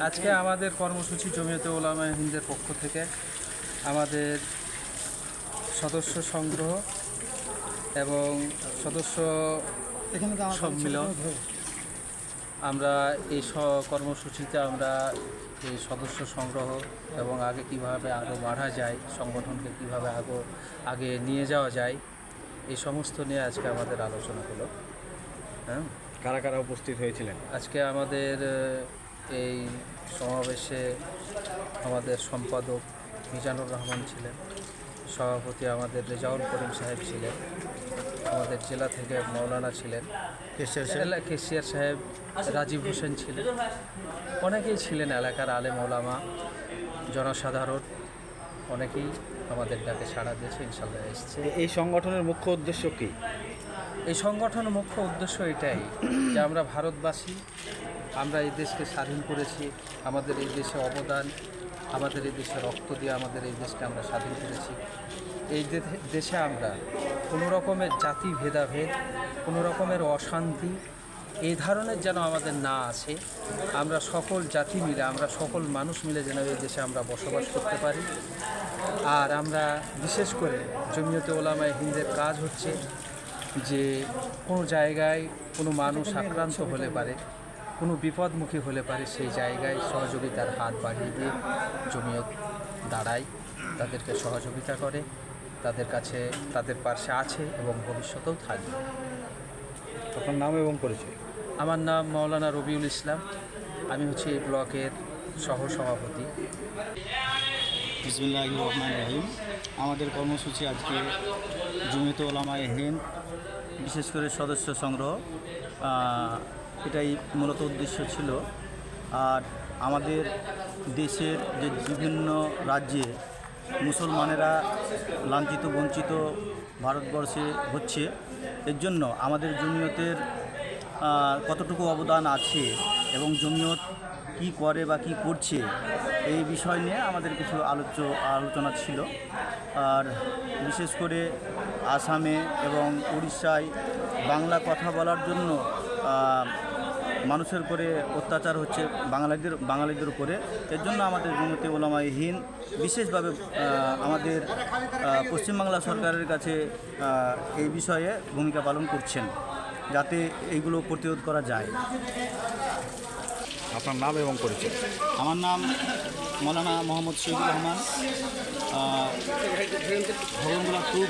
আজকে আমাদের কর্মসূচি জমিয়তে ওলামা হিন্দের পক্ষ থেকে আমাদের সদস্য সংগ্রহ এবং সদস্য এখানে তো আমার সম্মিলন। আমরা এই স- কর্মসূচিতে আমরা এই সদস্য সংগ্রহ এবং আগে কীভাবে আরও বাড়া যায় সংগঠনকে কীভাবে আগো আগে নিয়ে যাওয়া যায় এই সমস্ত নিয়ে আজকে আমাদের আলোচনা হলো। হ্যাঁ? কারা কারা উপস্থিত হয়েছিলেন? আজকে আমাদের এই সমাবেশে আমাদের সম্পাদক মিজানুর রহমান ছিলেন সভাপতি আমাদের রেজাউল করিম সাহেব ছিলেন আমাদের জেলা থেকে মৌলানা ছিলেন এলা- কেশিয়ার সাহেব রাজীব হোসেন ছিলেন। অনেকেই ছিলেন এলাকার আলেম ওলামা জনসাধারণ অনেকেই আমাদের ডাকে সাড়া দিয়েছে ইনশাল্লাহ এসছে। এই সংগঠনের মুখ্য উদ্দেশ্য কি? এই সংগঠনের মুখ্য উদ্দেশ্য এটাই যে আমরা ভারতবাসী আমরা এই দেশকে স্বাধীন করেছি, আমাদের এই দেশে অবদান, আমাদের এই দেশে রক্ত দিয়ে আমাদের এই দেশকে আমরা স্বাধীন করেছি। এই দেশে আমরা কোনো রকমের জাতি ভেদাভেদ, কোনো রকমের অশান্তি এই ধরনের যেন আমাদের না আছে আমরা সকল জাতি মিলে, আমরা সকল মানুষ মিলে যেন এই দেশে আমরা বসবাস করতে পারি। আর আমরা বিশেষ করে জমিয়তে ওলামায় হিন্দের কাজ হচ্ছে যে কোনো জায়গায় কোনো মানুষ আক্রান্ত হলে পারে কোনো বিপদমুখী হলে পারে সেই জায়গায় সহযোগিতার হাত বাড়িয়ে দিয়ে জমিয়ত দাঁড়ায় তাদেরকে সহযোগিতা করে তাদের কাছে তাদের পাশে আছে এবং ভবিষ্যতেও থাকবে। আপনার নাম এবং পরিচয়? আমার নাম মাওলানা রবিউল ইসলাম। আমি হচ্ছি এই ব্লকের সহ সভাপতি বিসমিল্লাহ রহমান রহিম। আমাদের কর্মসূচি আজকে জমিয়ত ওলামায় হিন্দ বিশেষ করে সদস্য সংগ্রহ এটাই মূলত উদ্দেশ্য ছিল। আর আমাদের দেশের যে বিভিন্ন রাজ্যে মুসলমানেরা লাঞ্ছিত, বঞ্চিত ভারতবর্ষে হচ্ছে, এর জন্য আমাদের জমিয়তের কতটুকু অবদান আছে এবং জমিয়ত কি করে বা কি করছে, এই বিষয় নিয়ে আমাদের কিছু আলোচ্য, আলোচনা ছিল। আর বিশেষ করে আসামে এবং উড়িষ্যায় বাংলা কথা বলার জন্য মানুষের উপরে অত্যাচার হচ্ছে বাঙালিদের বাঙালিদের উপরে। এর জন্য আমাদের জমিতে ওলামাইহীন বিশেষভাবে আমাদের পশ্চিমবাংলা সরকারের কাছে এই বিষয়ে ভূমিকা পালন করছেন যাতে এইগুলো প্রতিরোধ করা যায়। আপনার নাম এবং পরিচয়। আমার নাম মৌলানা মোহাম্মদ শহীদুর রহমান। ভগবানগোলা টু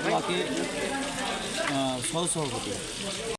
সহসভাপতি।